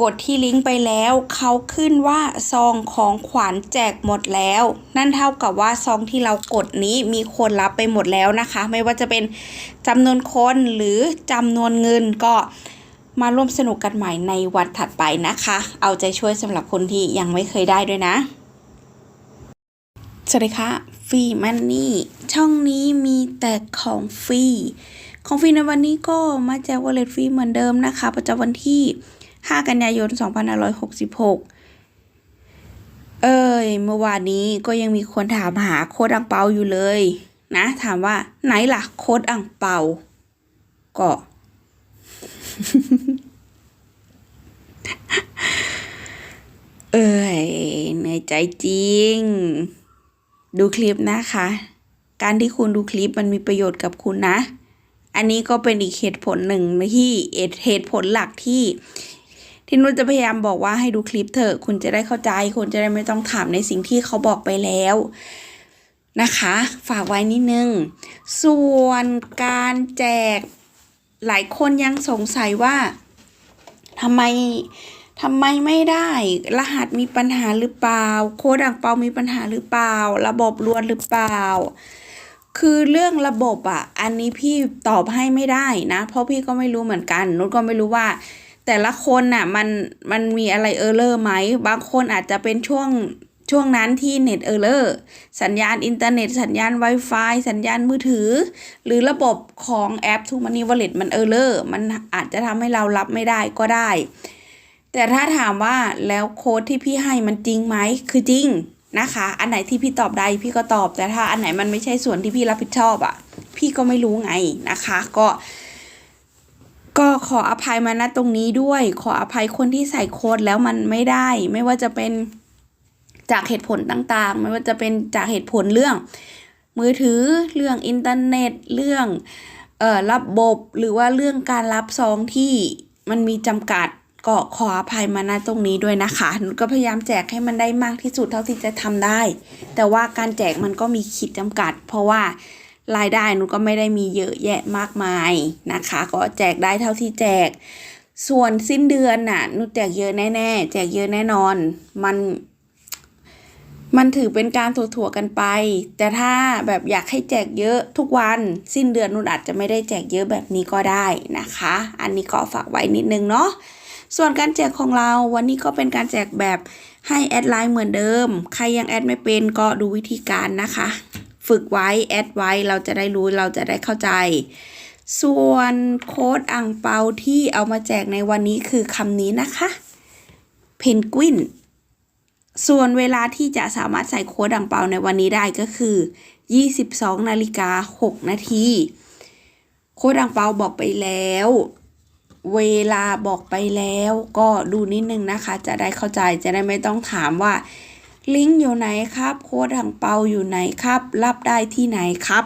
กดที่ลิงก์ไปแล้ว เขาขึ้นว่าซองของขวัญแจกหมดแล้ว นั่นเท่ากับว่าซองที่เรากดนี้มีคนรับไปหมดแล้วนะคะ ไม่ว่าจะเป็นจำนวนคนหรือจำนวนเงินก็มาร่วมสนุกกันใหม่ในวันถัดไปนะคะ เอาใจช่วยสำหรับคนที่ยังไม่เคยได้ด้วยนะสวัสดีค่ะฟรีมันนี่ช่องนี้มีแต่ของฟรีของฟรีในวันนี้ก็มาแจกวอลเล็ตฟรีเหมือนเดิมนะคะ ประจำวันที่ 5 กันยายน 2566 เอ้ย เมื่อวานนี้ก็ยังมีคนถามหาโค้ดอังเปาอยู่เลย นะ ถามว่าไหนล่ะโค้ดอังเปา ก็เอ้ยเหนื่อยใจจริง ดูคลิปนะคะ การที่คุณดูคลิปมันมีประโยชน์กับคุณนะ อันนี้ก็เป็นอีกเหตุผลหนึ่งที่เหตุผลหลักที่ ที่นุชจะพยายามบอกว่าให้ดูคลิปเถอะคุณจะได้เข้าใจ คุณจะได้ไม่ต้องถามในสิ่งที่เขาบอกไปแล้วนะคะ ฝากไว้นิดนึง ส่วนการแจกหลายคนยังสงสัยว่าทำไมทำไมไม่ได้ รหัสมีปัญหาหรือเปล่า โค้ดอ่างเปามีปัญหาหรือเปล่า ระบบรวนหรือเปล่า คือเรื่องระบบอะ อันนี้พี่ตอบให้ไม่ได้นะ เพราะพี่ก็ไม่รู้เหมือนกันนุชก็ไม่รู้ว่า แต่ละคนน่ะมันมันมีอะไรเออร์เลอร์ไหม บางคนอาจจะเป็นช่วงช่วงนั้นที่เน็ตเออร์เลอร์สัญญาณอินเทอร์เน็ต สัญญาณ Wi-Fi สัญญาณมือถือ หรือระบบของแอป t ูมันนี่วอลเล็ตมันเออร์เลอร์มันอาจจะทำให้เรารับไม่ได้ก็ได้ แต่ถ้าถามว่าแล้วโค้ดที่พี่ให้มันจริงไหมคือจริงนะคะ อันไหนที่พี่ตอบได้พี่ก็ตอบ แต่ถ้าอันไหนมันไม่ใช่ส่วนที่พี่รับผิดชอบอะ่ะ พี่ก็ไม่รู้ไงนะคะ ก็ ก็ขออภัยมาณตรงนี้ด้วย ขออภัยคนที่ใส่โค้ดแล้วมันไม่ได้ ไม่ว่าจะเป็นจากเหตุผลต่างๆ ไม่ว่าจะเป็นจากเหตุผลเรื่อง มือถือเรื่องอินเทอร์เน็ตเรื่องเอ่อระบบ หรือว่าเรื่องการรับซองที่มันมีจำกัดก็ขออภัยมาณตรงนี้ด้วยนะคะหนูก็พยายามแจกให้มันได้มากที่สุดเท่าที่จะทำได้ แต่ว่าการแจกมันก็มีขีดจำกัด เพราะว่า รายได้นูก็ไม่ได้มีเยอะแยะมากมายนะคะ ก็แจกได้เท่าที่แจก ส่วนสิ้นเดือนน่ะนูแจกเยอะแน่ๆ แจกเยอะแน่นอน มัน มันถือเป็นการถั่วๆกันไป แต่ถ้าแบบอยากให้แจกเยอะทุกวันสิ้นเดือนนุ่อาจจะไม่ได้แจกเยอะแบบนี้ก็ได้นะคะ อันนี้ก็ฝากไว้นิดนึงเนาะส่วนการแจกของเราวันนี้ก็เป็นการแจกแบบให้แอดไลน์เหมือนเดิม ใครยังแอดไม่เป็นก็ดูวิธีการนะคะ ฝึกไว้แอดไว้เราจะได้รู้เราจะได้เข้าใจ ส่วนโค้ดอ่างเปาที่เอามาแจกในวันนี้คือคำนี้นะคะเพนกวินส่วนเวลาที่จะสามารถใส่โค้ดอ่างเปาในวันนี้ได้ก็คือ 22นาฬิกา6นาทีโค้ดอ่างเปาบอกไปแล้ว เวลาบอกไปแล้วก็ดูนิดนึงนะคะ จะได้เข้าใจจะได้ไม่ต้องถามว่า ลิงก์อยู่ไหนครับ โค้ดถังเปาอยู่ไหนครับ รับได้ที่ไหนครับ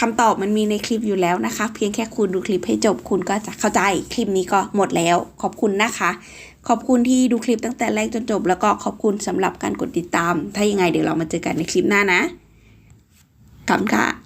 คำตอบมันมีในคลิปอยู่แล้วนะคะ เพียงแค่คุณดูคลิปให้จบคุณก็จะเข้าใจคลิปนี้ก็หมดแล้ว ขอบคุณนะคะ ขอบคุณที่ดูคลิปตั้งแต่แรกจนจบ แล้วก็ขอบคุณสำหรับการกดติดตาม ถ้ายังไงเดี๋ยวเรามาเจอกันในคลิปหน้านะขอบคุณค่ะ